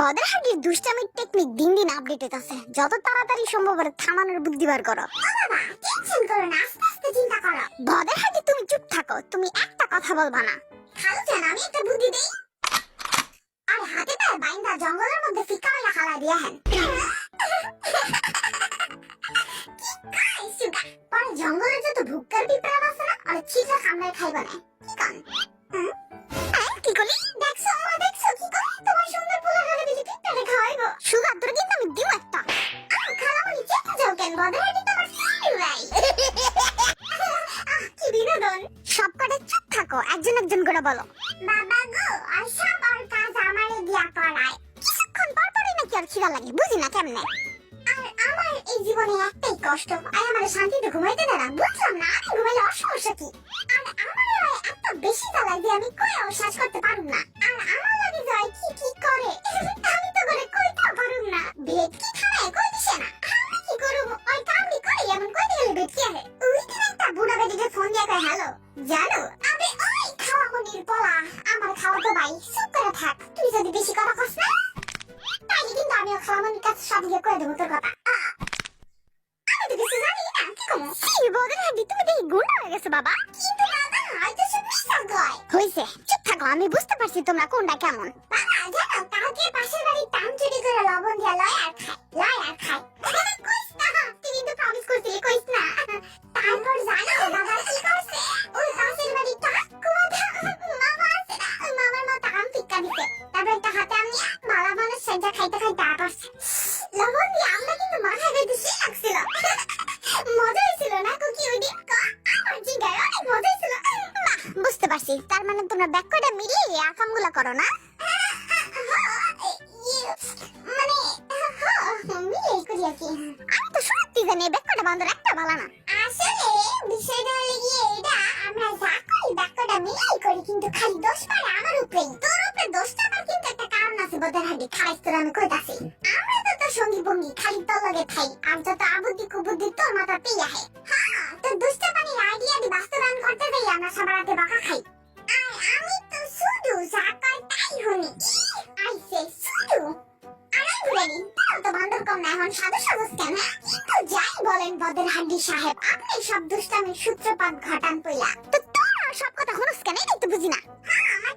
ভদ্রহাটির দুষ্টামির technique দিন দিন updated আছে যত তাড়াতাড়ি সম্ভব ওরে থামানোর বুদ্ধি বার করো। টেনশন করো না আস্তে আস্তে চিন্তা করো। ভদ্রহাটি তুমি চুপ থাকো তুমি একটা কথা বলবা না। খালু জান আমি একটা বুদ্ধি দেই। আর হাতে পায়ে বাইন্দা জঙ্গলের মধ্যে ফিকা মাইরা খালা দিয়া হেন। পরে জঙ্গলে যত ভুক্কার বিপ্লব আছে না আর ছিটা কামড়ে খাইবা না। কি কান? কি করলি দেখছ মা করে বলো। বাবা গো কাজ আমারে দিয়া করায় কিছুক্ষণ পর পরই নাকি আর খিদা লাগে, বুঝি না কেমনে? আর আমার এই জীবনে একটাই কষ্ট, আর আমার শান্তিতে ঘুমাইতে দেয় না, বুঝলাম না, আমি ঘুমাইলে অসমস্যা কি? আর আমার বেশি জ্বালায় দিয়ে আমি কয়েও শ্বাস করতে পারুম না। গিয়ে কয়ে দেবো তোর কথা আমি তো কিছু জানি না কি করব কি ভদ্রহাটি তুমি দেখি গুন্ডা হয়ে গেছে বাবা কিন্তু দাদা হয়তো সে বিশ্বাস কয় হইছে চুপ থাকো আমি বুঝতে পারছি তোমরা কোনটা কেমন বাবা জানো কালকে পাশের বাড়ির টান চুরি করে লবণ দিয়ে লয় আর খায় লয় আর খায় কইস না তুই কিন্তু প্রমিস করছিলি কইস না তারপর জানো বাবা কি করছে ওই পাশের বাড়ির টান কুমাধা মামা আছে না ওই মামার মতো আম টিক্কা দিতে তারপর একটা হাতে আমি মালা মানুষ সেটা খাইতে খাইতে বুঝতে পারছি তার মানে তোমরা ব্যাক কয়টা মিলিয়ে আকামগুলো করো না? মানে মিলেই করি আর কি। আমি তো সত্যি জানি ব্যাক কয়টা বান্ধব একটা ভালো না। আসলে বিষয়টা হলো গিয়ে এটা আমরা যা করি করি কিন্তু খালি দোষ পারে আমার উপরেই। তোর উপরে দোষটা আমার কিন্তু একটা কারণ আছে বোধের হাড্ডি। খারাই তোর আমি কইতাছি। আমরা তো তোর সঙ্গী ভঙ্গি খালি তোর লগে খাই আর যত আবুদ্ধি কুবুদ্ধি তোর মাথাতেই আহে। শুনি আইসে শুধু না যাই বলেন বদের হাড্ডি সাহেব, আপনি সব দুষ্টামির সূত্রপাত ঘটান পইলা। তো তোর সব কথা হনুস কেন? বুঝি না। হ্যাঁ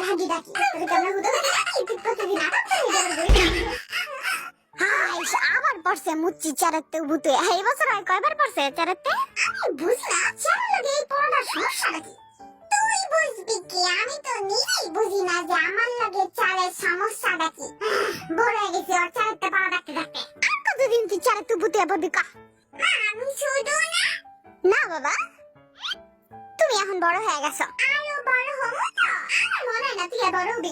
তোরে আমরা বদের ডাকি তোরে কি আমরা হুদো তুই প্রতিদিন আকাম করি হাই আবার পড়ছে মুচ্চি চারাতে উবুতে এই বছর আর কয়বার পড়ছে চারাতে আমি বুঝি না চার লাগে এই পড়াটার সমস্যাটা কি তুই বুঝবি কি আমি তো নিজেই বুঝি না যে আমার লাগে চালের সমস্যাটা কি বড় হয়ে গেছি ওর চালেরটা পাওয়া ডাকতে ডাকতে আর কতদিন তুই চারাতে উবুতে পড়বি কা আমি শুধু না না বাবা, তুমি এখন বড় হয়ে গেছো। আরও বড় হব তো? মনে না তুই বড় হবি